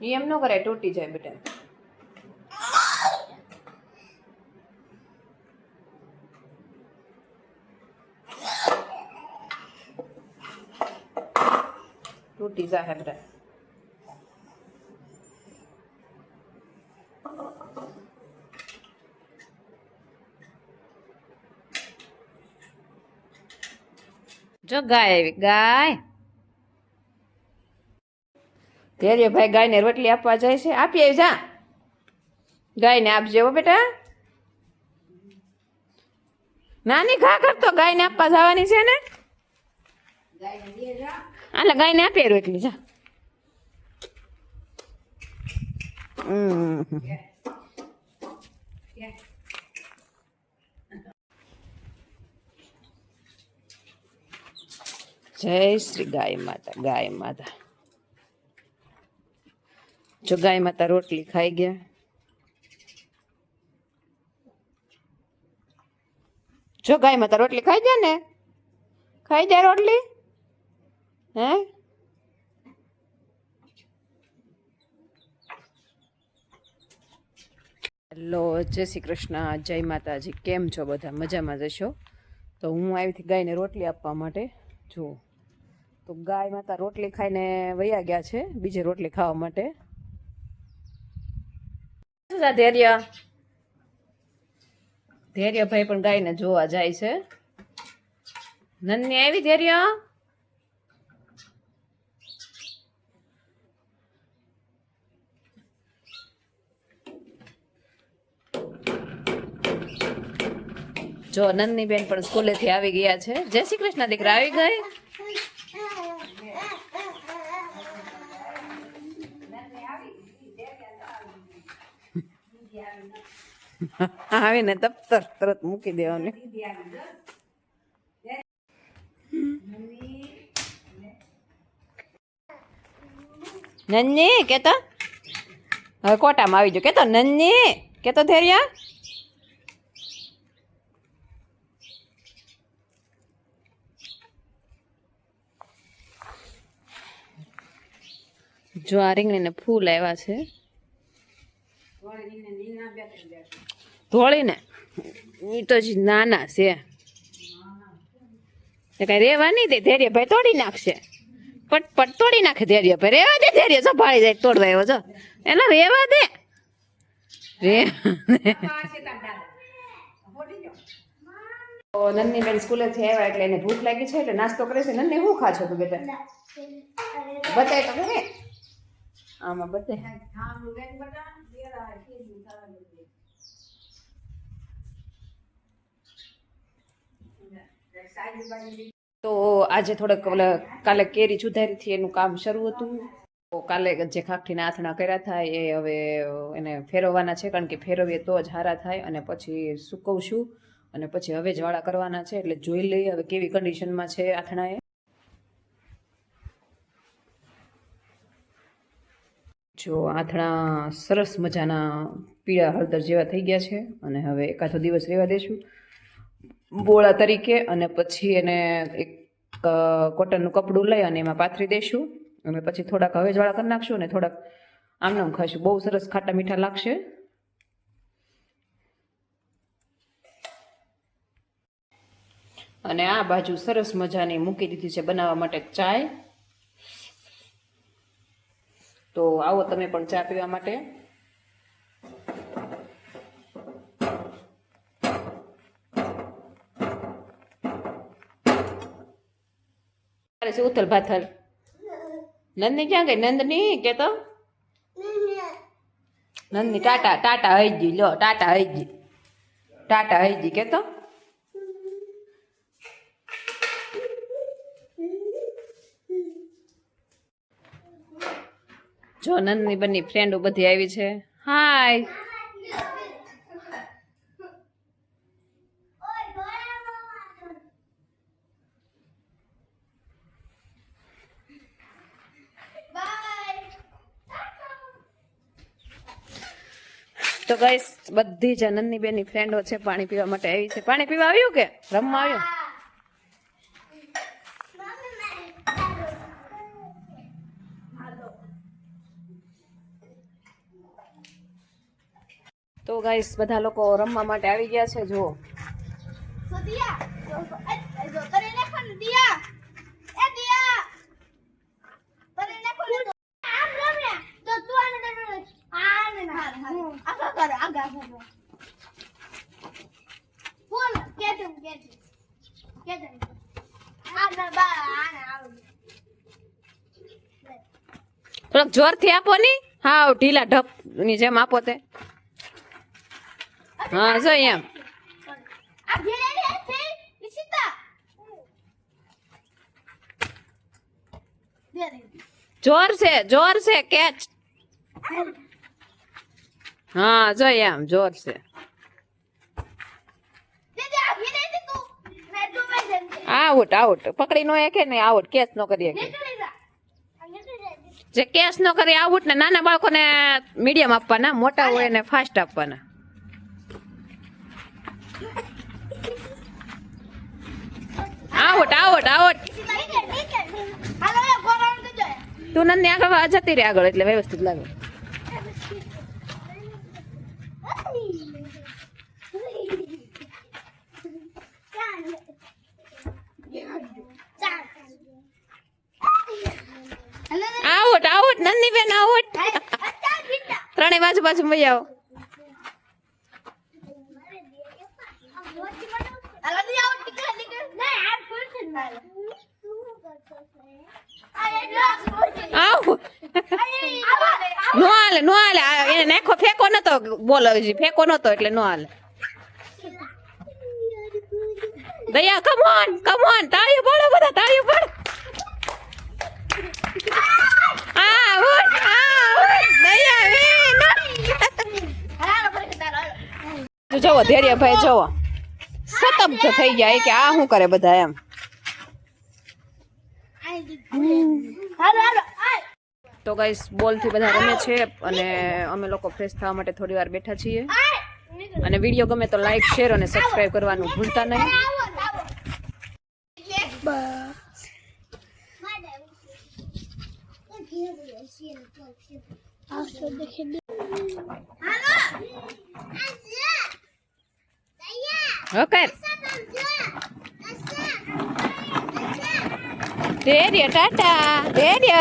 ઈ એમ ન કરાય તૂટી જાય બેટા તૂટી જાય બેટા જો ગાય આવી ગાય ધૈર્ય ભાઈ ગાયને રોટલી આપવા જાય છે. આપીએ જા. ગાયને આપજે હો બેટા. નાની ઘા કરતો ગાયને આપવા જવાની છે ને? હાલે, ગાયને આપીએ રોટલી, જા. જય શ્રી ગાય માતા ગાય માતા. જો ગાય માતા રોટલી ખાઈ ગયા. જો ગાય માતા રોટલી ખાઈ ગયા ને? ખાઈ જાય રોટલી? હે? હેલો, જય શ્રી કૃષ્ણ, જય માતાજી. કેમ છો બધા? મજામાં જશો તો હું આવી હતી ગાયને રોટલી આપવા માટે. જુઓ. તો ગાય માતા રોટલી ખાઈને વયા ગયા છે, બીજે રોટલી ખાવા માટે. છે ધૈર્ય. ધૈર્યભાઈ પણ ગાયને જોવા જાય છે. નન્ની આવી ધૈર્ય? જો નંદની બેન પણ સ્કૂલેથી આવી ગયા છે. જય શ્રી કૃષ્ણ દીકરા, આવી ગઈ? આવીને દફતર તરત મૂકી દેવાની. નન્ની, કેતો? હવે કોટામાં આવી જો કેતો, નન્ની, કેતો ધૈર્ય? જો આ રીંગણીને ફૂલ આવ્યા છે. ધોળીને. એ તો નાના છે. એ કઈ રેવા નહીં દે, ધૈર્યભાઈ તોડી નાખશે. પટ પટ તોડી નાખે ધૈર્યભાઈ. રેવા દે, ધૈર્ય સંભાળી જાય, તોડવા એવો છો એટલે રેવા દે. રે નન્ની બેન સ્કૂલેથી આવ્યા એટલે એને ભૂખ લાગી છે, એટલે નાસ્તો કરે છે. નન્ની હું ખા ખાશો તું બેટા? બતાય તો આમાં બતાય. તો આજે થોડક ઓલા કાલે કેરી સુધારીથી એનું કામ શરૂ હતું. તો કાલે જે ખાખટીના આથણા કર્યા થાય એ હવે એને ફેરવવાના છે, કારણ કે ફેરવીએ તો જ હારા થાય અને પછી સૂકવશું અને પછી હવે જ વાળા કરવાના છે, એટલે જોઈ લઈએ હવે કેવી કન્ડિશનમાં છે આથણા એ જો આથણા સરસ મજાના પીળા હળદર જેવા થઈ ગયા છે, અને હવે એકાદો દિવસ રહેવા દેશું. બોળા તરીકે અને પછી એને એક કોટનનું કપડું લઈ અને એમાં પાથરી દઈશું. અને પછી થોડાક હવેજવાળા કરી નાખશું અને થોડાક આમનામ ખાઈશું. બહુ સરસ ખાટા મીઠા લાગશે. અને આ બાજુ સરસ મજાની મૂકી દીધી છે બનાવવા માટે ચાય. તો આવો તમે પણ ચા પીવા માટે. અરે છે ઉથલ ભાથલ? નંદની ક્યાં ગઈ? નંદની? કે તો નંદની ટાટા ટાટા હૈજી, લો, ટાટા હૈજી. ટાટા હૈજી કે તો જો નંદની બંને ફ્રેન્ડો બધી આવી છે. હાય તો ગઈસ બધી જ આનંદની બેની ફ્રેન્ડો છે, પાણી પીવા માટે આવી છે. પાણી પીવા આવ્યું કે? રમવા આવ્યું? તો ગાઈસ બધા લોકો રમવા માટે આવી ગયા છે, જુઓ. દિયા. આગા કર થોડોક જોરથી આપો ની? હાવ ઢીલા ઢપની જેમ આપો તે. હા, જો એમ. જોર છે જોર છે, કેચ. હા જો એમ જોર છે. આઉટ આઉટ પકડી નો કે નહીં આઉટ કેચ નો કરી જા. કેચ નો કરી આઉટ ને નાના બાળકોને મીડિયમ આપવાના મોટા હોય ને ફાસ્ટ આપવાના. આઉટ આઉટ આઉટ તું નંદી આગળ જતી રહે આગળ એટલે વ્યવસ્થિત લાગે. આઉટ બેન આઉટ ત્રણેય બાજુ બાજુ મજા આવો. નો હાલે નો હાલે. એને નાખો, ફેંકો નતો. બોલ હજી, ફેંકો નતો એટલે નો હાલે. દયા કમ ઓન કમ ઓન તાળીઓ પાડો બધા, તાળીઓ પાડો આ ઉઠ આ ઉઠ દયા વેન જોવો ધેર્ય ભાઈ જોવો સતબ્ધ થઈ એ કે આ શું કરે બધા એમ? તો ગાઈસ બોલથી બધા રમે છે અને અમે લોકો ફ્રેશ થવા માટે થોડી વાર બેઠા છીએ. અને વીડિયો ગમે તો લાઈક શેર અને સબસ્ક્રાઈબ કરવાનું ભૂલતા નહીં. ઓકે ધૈર્ય ટાટા ધૈર્ય